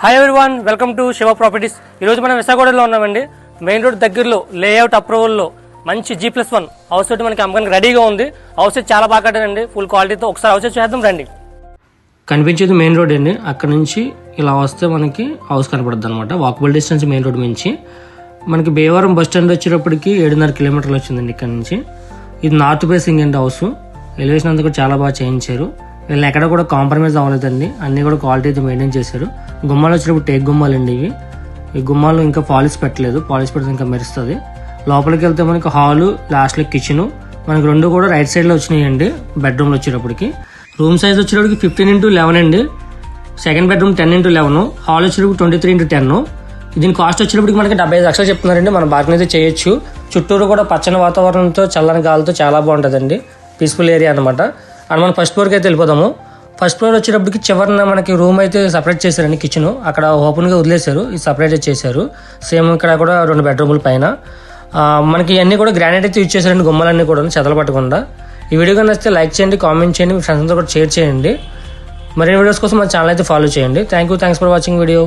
Hi one welcome to Shiva properties ఈరోజు మనం విశాఖగూడలో ఉన్నామండి. మెయిన్ రోడ్ దగ్గరలో లేఅవుట్ అప్రూవల్లో మంచి జీ ప్లస్ వన్ హౌస్ ఒకటి మనకి అమ్మకానికి రెడీగా ఉంది. హౌస్ అయితే చాలా బాగా కట్టారండి. ఫుల్ క్వాలిటీతో ఒకసారి హౌస్ చేద్దాం రండి. కనిపించేది మెయిన్ రోడ్ అండి. అక్కడ నుంచి ఇలా వస్తే మనకి హౌస్ కనపడుతుంది అనమాట వాకబుల్ డిస్టెన్స్ మెయిన్ రోడ్ నుంచి మనకి భీవరం బస్ స్టాండ్ వచ్చేటప్పటికి ఏడున్నర కిలోమీటర్లు వచ్చిందండి ఇక్కడ నుంచి. ఇది నార్త్ ఫేసింగ్ అండి హౌస్ ఎలివేషన్ అంతా కూడా చాలా బాగా చేయించారు. వీళ్ళు ఎక్కడ కూడా కాంప్రమైజ్ అవ్వలేదండి. అన్ని కూడా క్వాలిటీ అయితే మెయింటైన్ చేశారు. గుమ్మాలు వచ్చినప్పుడు టేక్ గుమ్మాలు అండి ఇవి. ఈ గుమ్మాలు ఇంకా పాలిష్ పెట్టలేదు. పాలిష్ పెడితే ఇంకా మెరుస్తుంది. లోపలికి వెళ్తే మనకి హాలు లాస్ట్లో కిచెను మనకి రెండు కూడా రైట్ సైడ్లో వచ్చినాయండి బెడ్రూమ్లో వచ్చేటప్పటికి. రూమ్ సైజ్ వచ్చేటప్పటికి ఫిఫ్టీన్ ఇంటూ లెవెన్ అండి. Second bedroom ten into eleven hall వచ్చేటప్పుడు ట్వంటీ త్రీ ఇంటూ టెన్ దీని కాస్ట్ వచ్చేటప్పటికి మనకి డెబ్బై ఐదు లక్షలు చెప్తున్నారండి. మనం బాగా అయితే చేయొచ్చు. చుట్టూరు కూడా పచ్చని వాతావరణంతో చల్లని గాలితో చాలా బాగుంటుందండి. పీస్ఫుల్ ఏరియా అనమాట అండ్ మనం ఫస్ట్ ఫ్లోర్కి అయితే వెళ్ళిపోదాము. ఫస్ట్ ఫ్లోర్ వచ్చేటప్పటికి చివరిన మనకి రూమ్ అయితే సపరేట్ చేశారండి కిచెన్ అక్కడ ఓపెన్గా వదిలేశారు. ఇది సపరేట్ చేశారు. సేమ్ ఇక్కడ కూడా రెండు బెడ్రూముల పైన. మనకి ఇవన్నీ కూడా గ్రానైట్ అయితే యూజ్ చేశారండి గుమ్మలన్నీ కూడా చెదలు పట్టకుండా. ఈ వీడియో కన్నా నచ్చితే లైక్ చేయండి కామెంట్ చేయండి మీ అంతా కూడా షేర్ చేయండి. మరిన్ని వీడియోస్ కోసం మన ఛానల్ అయితే ఫాలో చేయండి. Thank you thanks for watching video